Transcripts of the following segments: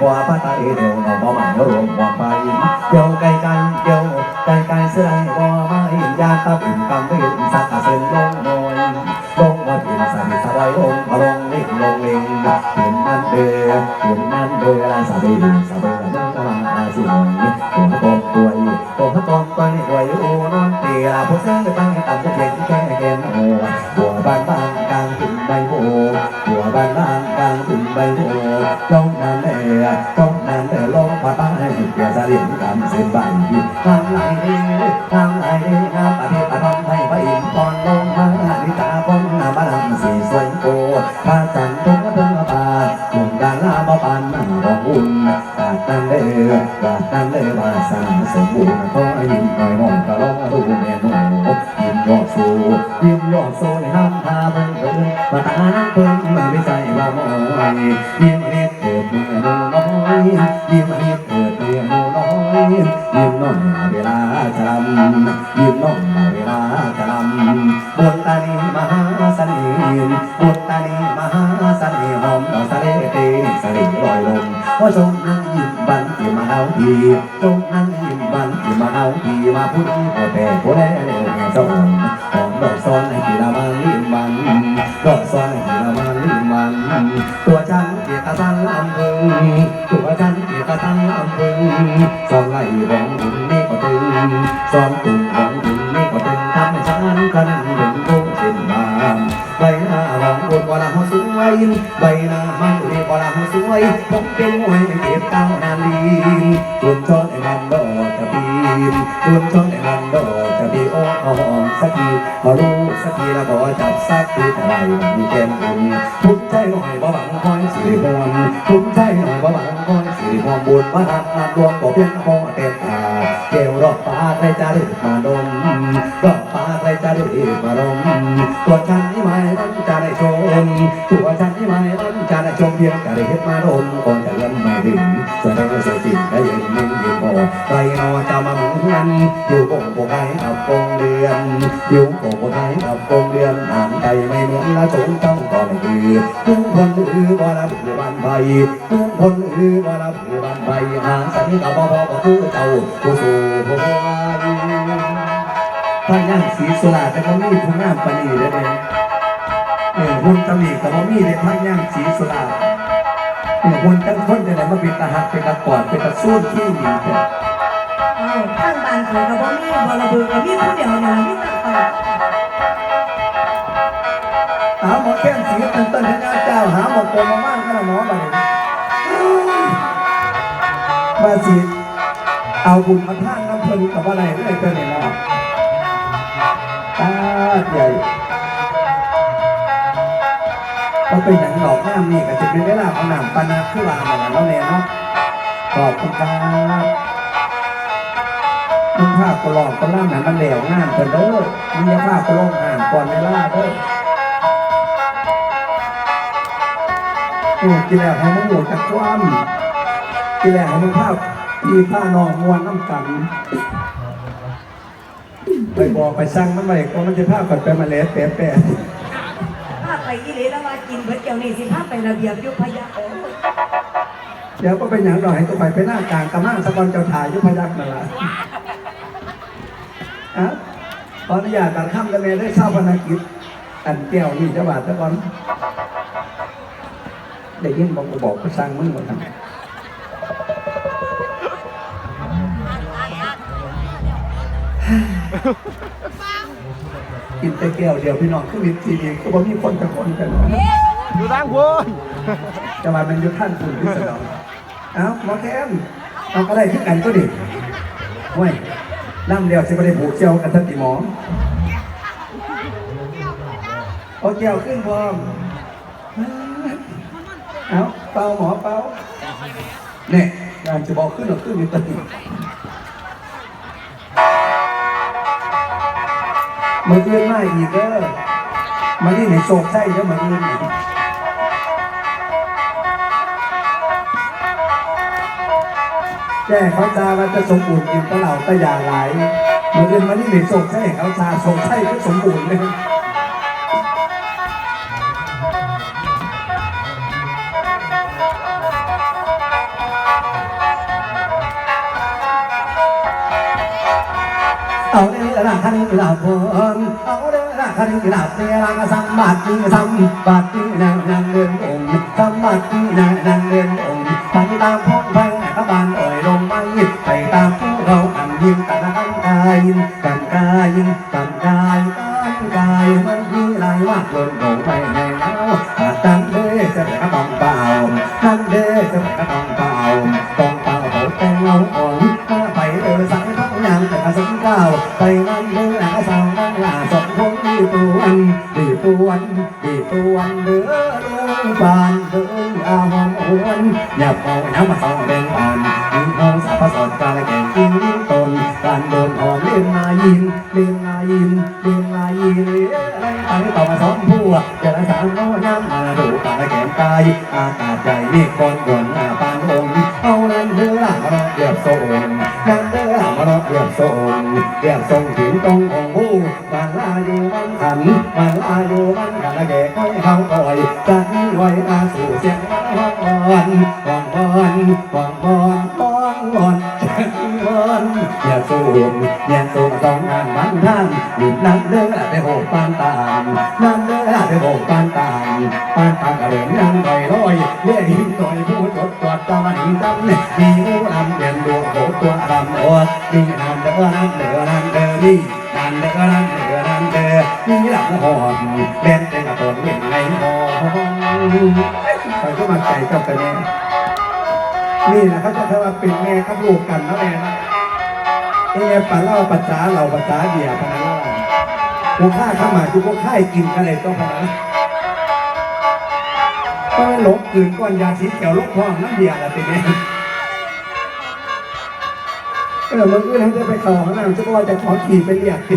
บัวพระไตรเดียวเราบ่มันรวมหัวไปเดียวไกลกันเดียวไกลไกลเสื้อบัวไม่ยาตาปิ่นกำวินสักกะเส้นลงมอยลงมาปิ่นสามิสบายลงมาลงลิงลงลิงปิ่นนั่นเดือปิ่นนั่นเดือลาสาบีสบีละมึงก็มาสิหน่อยตัวตบตัวอีตัวตบตัวนี่ตัวอยู่นอนเตียผู้เสื้อตั้งต่ำจะเพียงแค่แก่นหัวหัวบานบางกลางถึง ใบโพหัวบานบางกลางถึงใบโพลงนั่นเดืองนั่นเดือลงมาตั้งให้เกียรติเรียนกำเส้นใบทางไหลทางไหลงามประเทศประทองไทยพระอินทร์ตอนลงมาลิตาพงนาบ้านสีสวยโกพระจันทร์ตรงกระเทิงบานุ่มดาราบ่ปานมาบ่อุ่น ตันเด้อกาตันเด้อว่าสางสมบูรณ์ขอยิ้มหน่อยมองก็ลองดูแม่หนูยิ้มยอดสูยิ้มยอดสูในห้ามทาเบิ่งเบิ่งมาตาเพิ่งมันไม่ใจบ่มอยยิ้มเฮ็ดเกิดเมื่อหนูน้อยยิ้มเฮ็ดเกิดเมื่อหนูน้อยยิ้มน้อยเวลาจำยิ้ม มบันที่มาเอาทีมาพูดก็แต่ผู้แลเร็วแม่สอนของดอกซ้อนให้กีฬามาลิ้มมันดอกซ้อนให้กีฬามาลิ้มมัน ตัวฉันเกียรติสันลำพึงตัวฉันเกียรติสันลำพึงสองไหล่ของคุณนี่ก็ตึงสอง จะปีโอ้หอมสักทีพอรู้สักทีแล้วก็จับสักทีแต่ไรมีแก้มอุ่นทุกใจหน่อยบ่หวังคอยสิริพรทุกใจหน่อยบ่หวังคอยสิริพรบุญมาทำงานรวมก็เพียงพอเต็มตาเกลรอบฟ้าใครจะได้มาดมรอบฟ้าใครจะได้มาดมตัวฉันนี่ไม่ต้องจะได้ชมตัวฉันนี่ไม่ต้องจะได้ชมเพียงแต่ได้เห็นมาดมก่อนจะเริ่มไม่ถึงแสดงว่าสวยจริงได้ยังนิ่ง อยู่พอใครนอจะมาเหมือนอยู่กงโกไกกับกงเดือนอยู่กงโกไกกับกงเดือนอ่านใจไม่เหมือนละจงต้องก่อนคือทุกคนลือว่าละผู้บ้านใบทุกคนลือว่าละผู้บ้านใบหาสันกับพ่อพ่อก็คือเจ้าผู้สู่ผู้วายพระย่างศรีสุราแต่ก็มีผู้งามปานนีเลยเนี่ยเออหุ่นตำหนิกับพ่มีเลยพระย่างศรีสุรา เออหุ่นตั้งคนจะไหนมาเป็นตาหักเป็นตาปอดเป็นตาสู้ที่ดีแท้เอาข้างบ้านเขาก็บ่มีบ่ระเบือก็มีผู้เดียวเนี่ยมีแต่เขาหาหมอแค้นสีต้นต้นพระเจ้าหาหมอโกมาบ้านก็ละหมอบัดมาสิเอาบุญมาท่านน้ำเพลินกับอะไรไม่เป็นไรเนะตาใหญ่ ก็เป็นอย่างดอกน้ำนี่ก็จะเป็นเวลาของน้ำปานาคือวางอย่างนั้นแล้วเนี่ยเนาะขอบคุณครับมึงภาพกลองก็ล่ำหนังมันเหลวงานกันเด้อมึงอย่าภาพกลองอ่านก่อนเวลาเด้อโอ้กินแล้วให้มันหมดจากความกินแล้วให้มันภาพพี่ผ้านองมวนน้ำกันไปบอกไปสั่งมันไปก็มันจะภาพก่อนไปมาเลสแปะแปะ กินเบิดเกี่ยวนี่สิพาไประเบียบยุพยาโอ้เดี๋ยวก็เป็นอย่างหน่อยก็ไปไปหน้ากลางกระมังสะกอนเจ้าถ่ายอยุพยักนั่นแหละอะขออนุญาตตัดข้ามกันเลยได้เศร้าพนักกิจอันแก้วนี่จะบาดตะกอนได้ยินบอกก็บอกก็สั่งมึงหมดทำ กินแต่แก้วเดียวพี่น้องคือวิธีดีก็บ่มีคนจะคนกันอยู่ทางพูนจะมาเป็นยุทท่านคุณพิสดารเอ้าหมอแคมเอาอะไรขึ้นกันก็ดิห้วยน้ำเดียวสิบ่ได้ผูกเจียวกันทันติหมอเอาแก้วขึ้นพร้อมเอาเป่าหมอเป่าเนี่ยการจะบอกขึ้นหรอขึ้นอยู่ตอนนี้ มันเอื้อนมาอีกเด้อมาที่ไหนโศกใช่เด้อมันเอื้นแก่เขาตาว่าจะสมบูรณ์กินตเหล่าตะยาหลายมันเอื้นมันนี่ไหนโศกใช่เขาตาโศกใช่ก็สมบูรณ์เลยเอาเลย ละคันลาพรเอาเด้อละคันลาเปรังสัมบัติสัมบัตินางนางเดินองค์สัมบัตินางนางเดินองค์ไปตามพงไปกบานเอ่ยลมไม่ไปตามผู้เราอันยิงกันกันกายกันกายกันกายกันกายมันมีหลายว่าเดินลงไปในแล้วตั้งเด้อจะไปกระตองเปล่าตั้งเด้อจะไปกระตองเปล่าตองเปล่าเขาแต่งเอาอ่อน ก้าวไปนั่นเด้อละสาวนั่งหลาสองคนดีตัวันดีตัวันดีตัวอันเด้อลงบานเด้ออาหอมหวนอย่าเอาน้ำมาสองเบ่งอ่อนยิงห้องสาพสอนการแข่งกินยิ่งตนการโดนหอมเล่นมายินเล่นมายินเล่นมายินอะไรไปต่อมาสองผัวจะรักษาโน้น้ำมาดูการแข่งกายอากาศใจนี่คนบนหน้าปาน เด้อละมาเรียบโซ่เรียกทรงถึงตรงองค์ผู้มาลาอยู่มันขันมาลาอยู่มันขันละแก่ค่อยเขาคอยจันไว้มาสู่เสียงห้องบอนห้องบอนห้องบอนห้องบอน อนอย่าสูงอย่าสูงสองงานมันท่านหยุดนั่นเด้อไปโหปานตามนั่นเด้อไปโหปานตามปานตามเรื่องยังไปลอยเลี้ยหินต่อยผู้จดจอดตะวันจำมีผู้ลำเด่นดวงโหตัวลำอดมีนานเด้อนั่นเด้อนั่นเด้อนี่นานเด้อนั่นเด้อนั่นเด้อมีหลังหอบเล่นเป็นกระตนเล่นไงหอไปก็มาใจกับกันเนี่นี่นะเขาจะเรียกว่าเป็นแม่กับลูกกันนะแม่นะ เอ๊ะปลาเล่าภาษาเราภาษาเดียพนันเล่ากูฆ่าข้ามากูก็ฆ่ากินกันเลยต้องพนันก็ไม่หลงกลืนก้อนยาสีเขียวลูกพ่อน้ำเดียละติเนี่ยเออมึงก็เลยจะไปขอข้างหน้าจะก็ว่าจะขอขี่ไปเรียกติ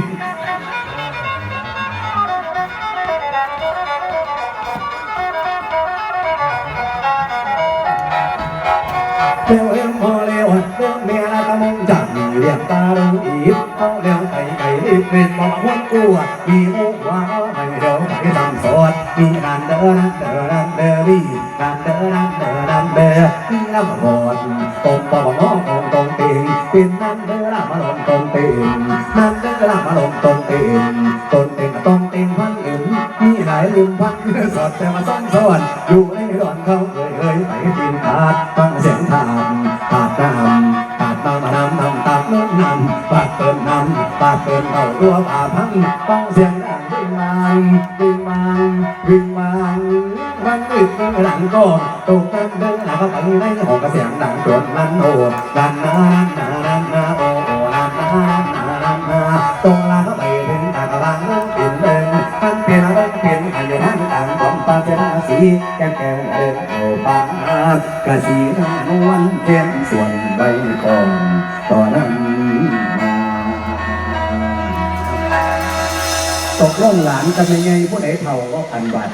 เร็วเร็วพอเร็วเร็วเมียละตะมงจับมี เรียกตาลงอีบเอาเร็วไก่ไก่รีบเป็นบอกวันกูมีมุกว่าไม่เร็วไปทำสดมีนันเดอนันเดอนันเดอรี่นันเดอนันเดอนันเดอมีลำบดตรงปอกน้องตรงตรงติงเป็นนันเดอละมาลงตรงติงนันเดอละมาลงตรงติงตรงติงตรงติงพันอื่นมีหลายลืมพันสอดแต่มาซ่อนสวนอยู่ในหลอนเขาเอ่ยเอ่ยไปกินขาดฟังเสียงทางปาดน้ำปาม นำตากน้ำนำปาดเติมน้ำปาดเติมเอาตัวป่าพังฟังเสียงดังวิ่งมาวิ่งมาวิ่งม ต่างต่างของตาเจ้าสีแก้มแก้มเดินโอ้ปากกะสีน้ำนวลเทียนส่วนใบกองต่อนั้นมาตกลงหลานกันยังไงผู้ใดเท่าก็อันบาด